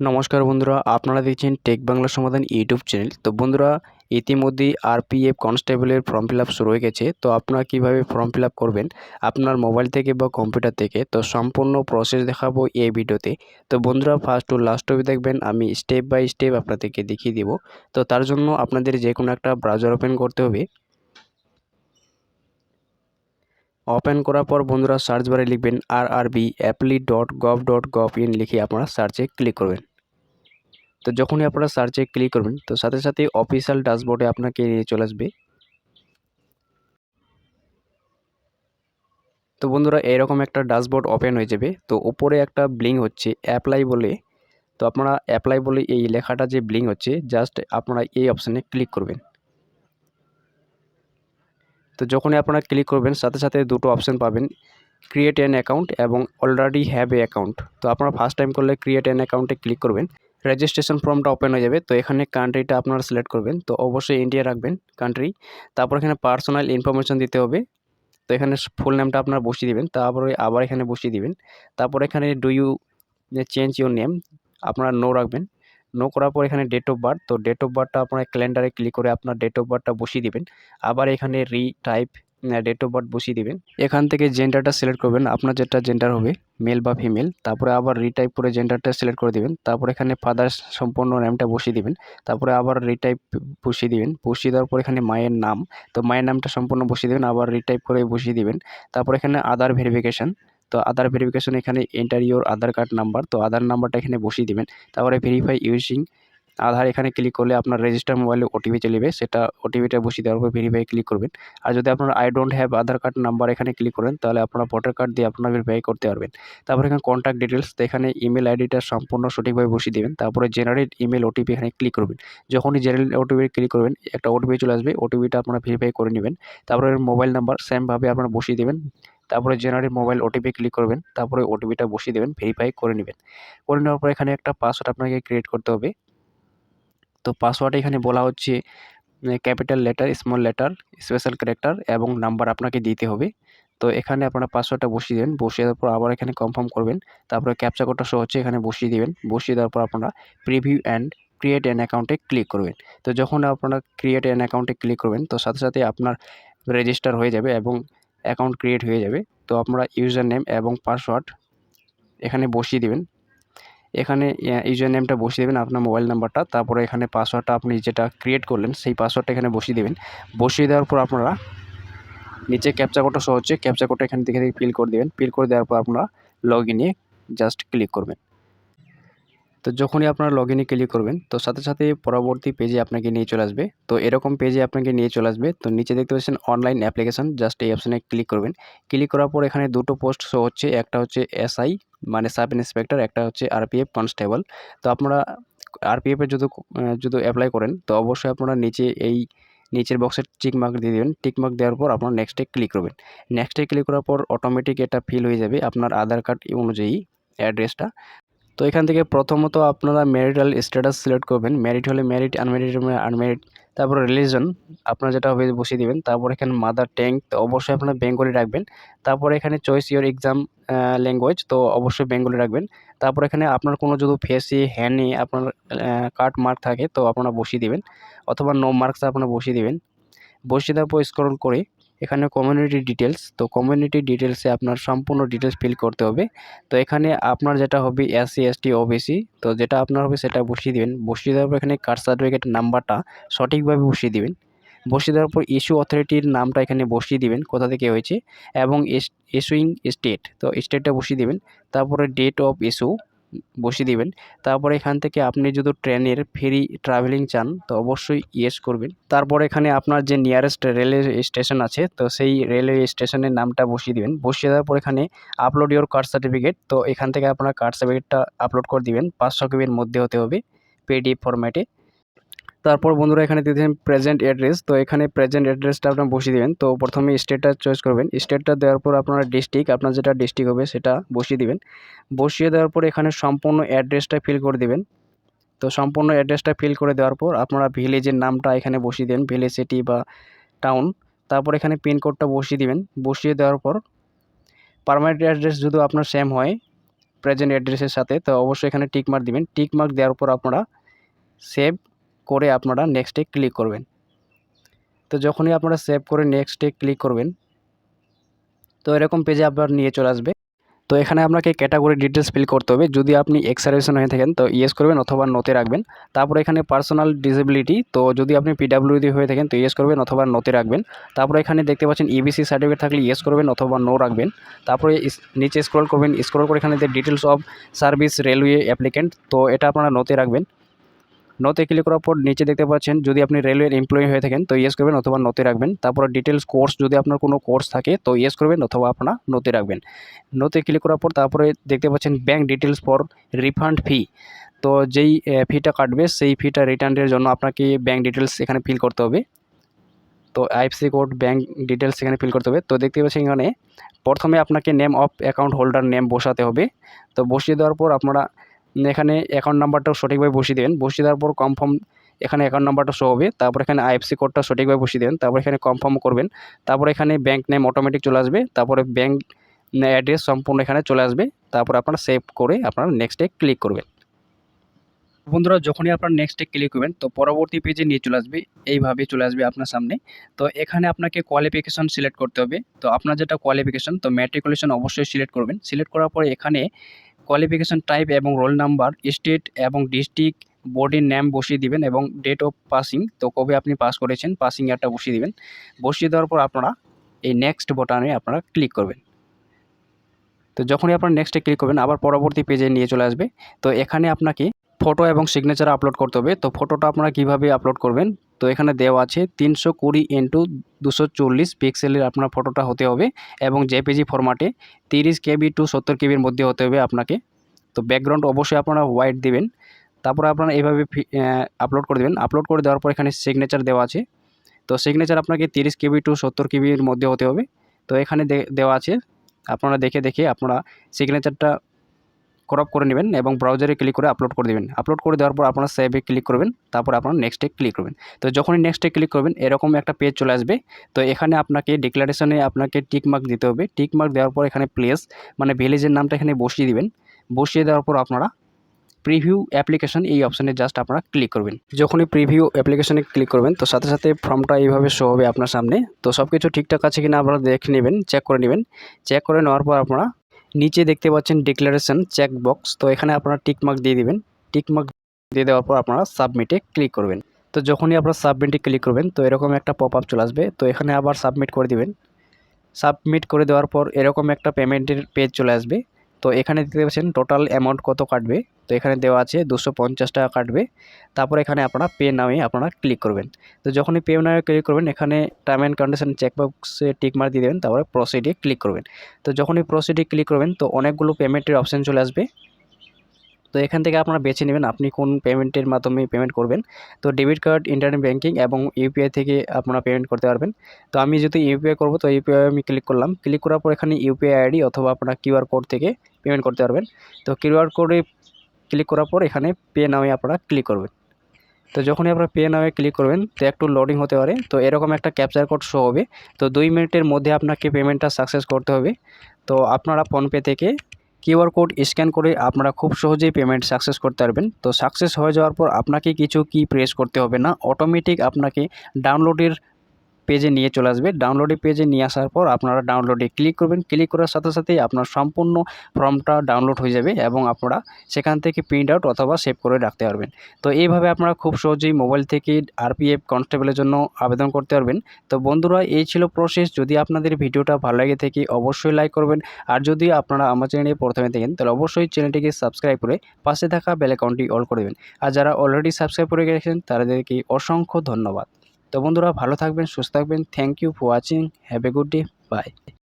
নমস্কার বন্ধুরা, আপনারা দেখছেন টেক বাংলা সমাধান ইউটিউব চ্যানেল তো বন্ধুরা, ইতিমধ্যেই আরপিএফ কনস্টেবলের ফর্ম ফিল আপ শুরু হয়ে গেছে। তো আপনারা কীভাবে ফর্ম ফিল আপ করবেন? আপনার মোবাইল থেকে বা কম্পিউটার থেকে। তো সম্পূর্ণ প্রসেস দেখাবো এই ভিডিওতে। তো বন্ধুরা ফার্স্ট টু লাস্ট অবধি দেখবেন, আমি স্টেপ বাই স্টেপ আপনাদেরকে দেখিয়ে দিব। তো তার জন্য আপনাদের যে কোনো একটা ব্রাউজার ওপেন করতে হবে। ওপেন করার পর বন্ধুরা সার্চ বারে লিখবেন R RB apply dot gov dot gov in লিখে আপনারা সার্চে ক্লিক করবেন। তো যখনই আপনারা সার্চে ক্লিক করবেন, তো সাথে সাথে অফিসিয়াল ড্যাশবোর্ডে আপনাকে নিয়ে চলে আসবে। তো বন্ধুরা এরকম একটা ড্যাশবোর্ড ওপেন হয়ে যাবে, তো উপরে একটা ব্লিং হচ্ছে অ্যাপ্লাই বলে। তো আপনারা অ্যাপ্লাই বলে এই লেখাটা যে ব্লিং হচ্ছে জাস্ট আপনারা এই অপশানে ক্লিক করবেন। তো যখনই আপনারা ক্লিক করবেন, সাথে সাথে দুটো অপশান পাবেন ক্রিয়েট অ্যান অ্যাকাউন্ট এবং অলরেডি হ্যাভ এ অ্যাকাউন্ট তো আপনারা ফার্স্ট টাইম করলে ক্রিয়েট অ্যান অ্যাকাউন্টে ক্লিক করবেন। রেজিস্ট্রেশন ফর্মটা ওপেন হয়ে যাবে। তো এখানে কান্ট্রিটা আপনারা সিলেক্ট করবেন। তো অবশ্যই ইন্ডিয়া রাখবেন কান্ট্রি তারপর এখানে পার্সোনাল ইনফরমেশন দিতে হবে। তো এখানে ফুল নেমটা আপনারা বসিয়ে দিবেন। তারপরে আবার এখানে বসিয়ে দিবেন। তারপর এখানে do you change your name আপনারা নো রাখবেন। নো করার পর এখানে ডেট অফ বার্থ তো ডেট অফ বার্থটা আপনার ক্যালেন্ডারে ক্লিক করে আপনার ডেট অফ বার্থটা বসিয়ে দিবেন। আবার এখানে রি টাইপ ডেট অফ বার্থ বসিয়ে দিবেন। এখান থেকে জেন্ডারটা সিলেক্ট করবেন, আপনার যেটা জেন্ডার হবে মেল বা ফিমেল তারপরে আবার রিটাইপ করে জেন্ডারটা সিলেক্ট করে দিবেন। তারপরে এখানে ফাদার সম্পূর্ণ নেমটা বসিয়ে দিবেন। তারপরে আবার রিটাইপ বসিয়ে দিবেন। বসিয়ে দেওয়ার পর এখানে মায়ের নাম, তো মায়ের নামটা সম্পূর্ণ বসিয়ে দেবেন। আবার রিটাইপ করে বসিয়ে দিবেন। তারপর এখানে আদার ভেরিফিকেশান তো আধার ভেরিফিকেশন এখানে enter your Aadhaar card number তো আধার নাম্বারটা এখানে বসিয়ে দিবেন। তারপরে ভেরিফাই ইউজিং আধার এখানে ক্লিক করলে আপনার রেজিস্টার মোবাইলে ওটিপি চলে যাবে সেটা ওটিপিটা বসিয়ে দেওয়ার পর ভেরিফাই ক্লিক করবেন। আর যদি আপনার I don't have Aadhaar card number এখানে ক্লিক করেন, তাহলে আপনার ভোটার কার্ড দিয়ে আপনার ভেরিফাই করতে পারবেন। তারপর এখানে কন্ট্যাক্ট ডিটেলস তো এখানে ইমেল আইডিটা সম্পূর্ণ সঠিকভাবে বসিয়ে দেবেন। তারপরে জেনারেট ইমেল ওটিপি এখানে ক্লিক করবেন। যখনই জেনারেল ওটিপি ক্লিক করবেন, একটা ওটিপি চলে আসবে ওটিপিটা আপনারা ভেরিফাই করে নেবেন। তারপরে মোবাইল নাম্বার সেমভাবে আপনারা বসিয়ে দেবেন। তারপরে জেনারেট মোবাইল ওটিপি ক্লিক করবেন, তারপরে ওটিপিটা বসিয়ে দেবেন ভেরিফাই করে নেবেন। করে নেওয়ার পর এখানে একটা পাসওয়ার্ড আপনাকে ক্রিয়েট করতে হবে। তো পাসওয়ার্ড এখানে বলা হচ্ছে capital letter small letter special character এবং নাম্বার আপনাকে দিতে হবে। তো এখানে আপনারা পাসওয়ার্ডটা বসিয়ে দেবেন, বসিয়ে দেওয়ার পর আবার এখানে কনফার্ম করবেন। তারপরে ক্যাপচা কোডটা শো হচ্ছে এখানে বসিয়ে দেবেন। বসিয়ে দেওয়ার পর আপনারা প্রিভিউ অ্যান্ড ক্রিয়েট অ্যান অ্যাকাউন্টে ক্লিক করবেন। তো যখন আপনারা ক্রিয়েট অ্যান অ্যাকাউন্টে ক্লিক করবেন, তো সাথে সাথে আপনার রেজিস্টার হয়ে যাবে এবং অ্যাকাউন্ট ক্রিয়েট হয়ে যাবে। তো আপনারা ইউজার নেম এবং পাসওয়ার্ড এখানে বসিয়ে দেবেন। এখানে ইউজার নেমটা বসিয়ে দেবেন আপনার মোবাইল নাম্বারটা তারপরে এখানে পাসওয়ার্ডটা আপনি যেটা ক্রিয়েট করলেন, সেই পাসওয়ার্ডটা এখানে বসিয়ে দেবেন। বসিয়ে দেওয়ার পর আপনারা নিচে ক্যাপচা কোডটা শো হচ্ছে ক্যাপচা কোডটা এখান থেকে ফিল করে দেবেন। ফিল করে দেওয়ার পর আপনারা লগ ইনে জাস্ট ক্লিক করবেন। তো যখনই আপনারা লগ ইনে ক্লিক করবেন, তো সাথে সাথে পরবর্তী পেজে আপনাকে নিয়ে চলে আসবে। তো এরকম পেজে আপনাকে নিয়ে চলে আসবে। তো নিচে দেখতে পাচ্ছেন অনলাইন অ্যাপ্লিকেশান জাস্ট এই অপশানে ক্লিক করবেন। ক্লিক করার পর এখানে দুটো পোস্ট শো হচ্ছে। একটা হচ্ছে এসআই মানে সাব ইন্সপেক্টর একটা হচ্ছে আরপিএফ কনস্টেবল তো আপনারা আরপিএফের যদি যদি অ্যাপ্লাই করেন, তো অবশ্যই আপনারা নিচে এই নিচের বক্সে টিক মার্ক দিয়ে দেবেন। টিক মার্ক দেওয়ার পর আপনার নেক্সটে ক্লিক করবেন। নেক্সটে ক্লিক করার পর অটোমেটিক এটা ফিল হয়ে যাবে আপনার আধার কার্ড অনুযায়ী অ্যাড্রেসটা তো এখান থেকে প্রথমত আপনারা ম্যারিটাল স্ট্যাটাস সিলেক্ট করবেন। ম্যারিড হলে ম্যারিড আনম্যারিড আনম্যারিড তারপর রিলিজন আপনার যেটা হবে বসিয়ে দেবেন। তারপর এখানে মাদার ট্যাঙ্ক তো অবশ্যই আপনার বেঙ্গলি রাখবেন। তারপর এখানে চয়েস ইওর এক্সাম ল্যাঙ্গুয়েজ তো অবশ্যই বেঙ্গলি রাখবেন। তারপর এখানে আপনার কোনো যদি ফেসি হ্যানি আপনার কাট মার্ক থাকে, তো আপনারা বসিয়ে দেবেন। অথবা নো মার্কস আপনারা বসিয়ে দেবেন। বসিয়ে দেওয়ার পর স্ক্রল করে এখানে কমিউনিটি ডিটেলস তো কমিউনিটি ডিটেলসে আপনার সম্পূর্ণ ডিটেলস ফিল করতে হবে। তো এখানে আপনার যেটা হবে এসসি এসটি ওবিসি তো যেটা আপনার হবে সেটা বসিয়ে দেবেন। বসিয়ে দেওয়ার পর এখানে কাস্ট সার্টিফিকেট নাম্বারটা সঠিকভাবে বসিয়ে দেবেন। বসিয়ে দেওয়ার পর ইস্যু অথরিটির নামটা এখানে বসিয়ে দিবেন, কোথা থেকে হয়েছে, এবং ইস্যুইং স্টেট তো স্টেটটা বসিয়ে দেবেন। তারপরে ডেট অফ ইস্যু বসিয়ে দিবেন। তারপরে এখান থেকে আপনি যদি ট্রেনের ফ্রি ট্রাভেলিং চান, তো অবশ্যই ইয়েস করবেন। তারপর এখানে আপনার যে নিয়ারেস্ট রেলওয়ে স্টেশন আছে, তো সেই রেলওয়ে স্টেশনের নামটা বসিয়ে দিবেন। বসিয়ে দেওয়ার পর এখানে আপলোড ইওর কার্ড সার্টিফিকেট তো এখান থেকে আপনার কার্ড সার্টিফিকেটটা আপলোড করে দিবেন। পাঁচশো কপির মধ্যে হতে হবে পিডিএফ ফরম্যাটে তারপর বন্ধুরা এখানে দিয়েছেন প্রেজেন্ট অ্যাড্রেস তো এখানে প্রেজেন্ট অ্যাড্রেসটা আপনার বসিয়ে দেবেন। তো প্রথমে স্টেটটা চয়েস করবেন। স্টেটটা দেওয়ার পর আপনার ডিস্ট্রিক্ট আপনার যেটা ডিস্ট্রিক্ট হবে সেটা বসিয়ে দেবেন। বসিয়ে দেওয়ার পর এখানে সম্পূর্ণ অ্যাড্রেসটা ফিল করে দেবেন। তো সম্পূর্ণ অ্যাড্রেসটা ফিল করে দেওয়ার পর আপনারা ভিলেজের নামটা এখানে বসিয়ে দেন ভিলেজ সিটি বা টাউন তারপর এখানে পিনকোডটা বসিয়ে দিবেন। বসিয়ে দেওয়ার পর পারমানেন্ট অ্যাড্রেস যদি আপনার সেম হয় প্রেজেন্ট অ্যাড্রেসের সাথে, তো অবশ্যই এখানে টিক মার্ক দিবেন। টিক মার্ক দেওয়ার পর আপনারা সেভ করে আপনারা নেক্সটে ক্লিক করবেন। তো যখনই আপনারা সেভ করে নেক্সটে ক্লিক করবেন, তো এরকম পেজে আপনার নিয়ে চলে আসবে। তো এখানে আপনাকে ক্যাটাগরি ডিটেলস ফিল করতে হবে। যদি আপনি এক্স হয়ে থাকেন, তো ইয়েস করবেন অথবা নোতে রাখবেন। তারপর এখানে পার্সোনাল ডিসেবিলিটি তো যদি আপনি পিডাব্লিউডি হয়ে থাকেন, তো ইয়েস করবেন অথবা নোতে রাখবেন। তারপর এখানে দেখতে পাচ্ছেন ইবিসি সার্টিফিকেট থাকলে ইয়েস করবেন অথবা নো রাখবেন। তারপরে নিচে স্ক্রল করবেন। স্ক্রল করে এখানে details of service railway applicant তো এটা আপনারা নোতে রাখবেন। নোতে ক্লিক করার পর নিচে দেখতে পাচ্ছেন, যদি আপনি রেলওয়ের এমপ্লয়ি হয়ে থাকেন, তো ইয়েস করবেন অথবা নোতে রাখবেন। তারপর ডিটেলস কোর্স যদি আপনার কোনো কোর্স থাকে, তো ইয়েস করবেন অথবা আপনার নোতে রাখবেন। নোতে ক্লিক করার পর তারপরে দেখতে পাচ্ছেন bank details for refund fee তো যেই ফিটা কাটবে, সেই ফিটা রিটার্নের জন্য আপনাকে ব্যাঙ্ক ডিটেলস এখানে ফিল করতে হবে। তো আইএফসি কোড ব্যাঙ্ক ডিটেলস এখানে ফিল করতে হবে। তো দেখতে পাচ্ছেন এখানে, প্রথমে আপনাকে name of account holder name বসাতে হবে। তো বসিয়ে দেওয়ার পর আপনারা এখানে অ্যাকাউন্ট নাম্বারটাও সঠিকভাবে বসিয়ে দেবেন। বসিয়ে দেওয়ার পর কনফার্ম এখানে অ্যাকাউন্ট নাম্বারটা শো হবে। তারপর এখানে আইএফসি কোডটা সঠিকভাবে বসিয়ে দেবেন। তারপর এখানে কনফার্ম করবেন। তারপর এখানে ব্যাঙ্ক নেম অটোমেটিক চলে আসবে। তারপরে ব্যাঙ্ক অ্যাড্রেস সম্পূর্ণ এখানে চলে আসবে। তারপর আপনারা সেভ করে আপনারা নেক্সটে ক্লিক করবেন। বন্ধুরা, যখনই আপনার নেক্সটে ক্লিক করবেন, তো পরবর্তী পেজে নিয়ে চলে আসবে। এইভাবে চলে আসবে আপনার সামনে। তো এখানে আপনাকে কোয়ালিফিকেশন সিলেক্ট করতে হবে। তো আপনার যেটা কোয়ালিফিকেশন তো ম্যাট্রিকুলেশন অবশ্যই সিলেক্ট করবেন। সিলেক্ট করার পরে এখানে কোয়ালিফিকেশন টাইপ এবং রোল নাম্বার স্টেট এবং ডিস্ট্রিক্ট বোর্ডের নাম বসিয়ে দিবেন এবং ডেট অফ পাসিং তো কবে আপনি পাস করেছেন পাসিং ইয়ারটা বসিয়ে দিবেন। বসিয়ে দেওয়ার পর আপনারা এই নেক্সট বাটনে আপনারা ক্লিক করবেন। তো যখনই আপনার নেক্সটে ক্লিক করবেন, আবার পরবর্তী পেজে নিয়ে চলে আসবে। তো এখানে আপনাকে ফটো এবং সিগনেচার আপলোড করতে হবে। তো ফটোটা আপনারা কীভাবে আপলোড করবেন তো এখানে দেওয়া আছে তিনশো কুড়ি ইন্টু দুশো চল্লিশ পিক্সেলের আপনার ফটোটা হতে হবে এবং জেপিজি ফরম্যাটে তিরিশ কেবি টু সত্তর কেবির মধ্যে হতে হবে আপনাকে। তো ব্যাকগ্রাউন্ড অবশ্যই আপনারা হোয়াইট দিবেন। তারপরে আপনারা এইভাবে আপলোড করে দেবেন। আপলোড করে দেওয়ার পর এখানে সিগনেচার দেওয়া আছে। তো সিগনেচার আপনাকে তিরিশ কেবি টু সত্তর কেবির মধ্যে হতে হবে। তো এখানে দেওয়া আছে। আপনারা দেখে দেখে আপনারা সিগনেচারটা ক্রপ করে নেবেন এবং ব্রাউজারে ক্লিক করে আপলোড করে দেবেন। আপলোড করে দেওয়ার পর আপনার সেভে ক্লিক করবেন, তারপর আপনারা নেক্সটে ক্লিক করবেন। তো যখনই নেক্সটে ক্লিক করবেন, এরকম একটা পেজ চলে আসবে। তো এখানে আপনাকে ডিক্লারেশনে আপনাকে টিকমার্ক দিতে হবে। টিকমার্ক দেওয়ার পর এখানে প্লেস মানে ভিলেজের নামটা এখানে বসিয়ে দিবেন। বসিয়ে দেওয়ার পর আপনারা প্রিভিউ অ্যাপ্লিকেশন এই অপশানে জাস্ট আপনারা ক্লিক করবেন। যখনই প্রিভিউ অ্যাপ্লিকেশনে ক্লিক করবেন, তো সাথে সাথে ফর্মটা এইভাবে শো হবে আপনার সামনে। তো সব কিছু ঠিকঠাক আছে কিনা আপনারা দেখে নেবেন চেক করে নেবেন। চেক করে নেওয়ার পর আপনারা নিচে দেখতে পাচ্ছেন ডিক্লারেশন চেক বক্স তো এখানে আপনারা টিকমার্ক দিয়ে দিবেন। টিকমার্ক দিয়ে দেওয়ার পর আপনারা সাবমিটে ক্লিক করবেন। তো যখনই আপনারা সাবমিটে ক্লিক করবেন, তো এরকম একটা পপ আপ চলে আসবে। তো এখানে আবার সাবমিট করে দিবেন। সাবমিট করে দেওয়ার পর এরকম একটা পেমেন্টের পেজ চলে আসবে। তো এখানে দেখতে পাচ্ছেন টোটাল অ্যামাউন্ট কত কাটবে? তো এখানে দেওয়া আছে দুশো পঞ্চাশ টাকা কাটবে। তারপর এখানে আপনারা পে নামে আপনারা ক্লিক করবেন। তো যখনই পে নামে ক্লিক করবেন, এখানে টার্ম অ্যান্ড কন্ডিশন চেকবক্সে টিক মার দিয়ে দেবেন, তারপরে প্রসিডে ক্লিক করবেন। তো যখনই প্রসিডে ক্লিক করবেন, তো অনেকগুলো পেমেন্টের অপশান চলে আসবে। এখান থেকে আপনারা বেছে নেবেন আপনি কোন পেমেন্টের মাধ্যমে পেমেন্ট করবেন। তো ডেবিট কার্ড ইন্টারনেট ব্যাঙ্কিং এবং ইউপিআই থেকে আপনারা পেমেন্ট করতে পারবেন। তো আমি যদি ইউপিআই করব, তো ইউপিআই আমি ক্লিক করলাম। ক্লিক করার পর এখানে ইউপিআই আইডি অথবা আপনার কিউআর কোড থেকে পেমেন্ট করতে পারবেন। তো কিউআর কোডে ক্লিক করার পর এখানে পে নামে আপনারা ক্লিক করবেন। তো যখনই আপনারা পে নামে ক্লিক করবেন, তো একটু লোডিং হতে পারে। তো এরকম একটা ক্যাপচার কোড শো হবে। তো দুই মিনিটের মধ্যে আপনাকে পেমেন্টটা সাকসেস করতে হবে। তো আপনারা ফোনপে থেকে কিউআর কোড স্ক্যান করে আপনারা খুব সহজেই পেমেন্ট সাকসেস করতে পারবেন। তো সাকসেস হয়ে যাওয়ার পর আপনাকে কিছু কি প্রেস করতে হবে না, অটোমেটিক আপনাকে ডাউনলোডের পেজে নিয়ে চলে আসবে। ডাউনলোডের পেজে নিয়ে আসার পর আপনারা ডাউনলোডে ক্লিক করবেন। ক্লিক করার সাথে সাথেই আপনার সম্পূর্ণ ফর্মটা ডাউনলোড হয়ে যাবে এবং আপনারা সেখান থেকে প্রিন্ট আউট অথবা সেভ করে রাখতে পারবেন। তো এইভাবে আপনারা খুব সহজেই মোবাইল থেকে আরপিএফ কনস্টেবলের জন্য আবেদন করতে পারবেন। তো বন্ধুরা, এই ছিল প্রসেস যদি আপনাদের ভিডিওটা ভালো লাগে থেকে, অবশ্যই লাইক করবেন। আর যদি আপনারা আমার চ্যানেলে প্রথমে দেখেন, তাহলে অবশ্যই চ্যানেলটিকে সাবস্ক্রাইব করে পাশে থাকা বেল অ্যাকাউন্টটি অল করে দেবেন। আর যারা অলরেডি সাবস্ক্রাইব করে গেছেন, তাদেরকে অসংখ্য ধন্যবাদ। তো বন্ধুরা ভালো থাকবেন, সুস্থ থাকবেন। Thank you for watching have a good day bye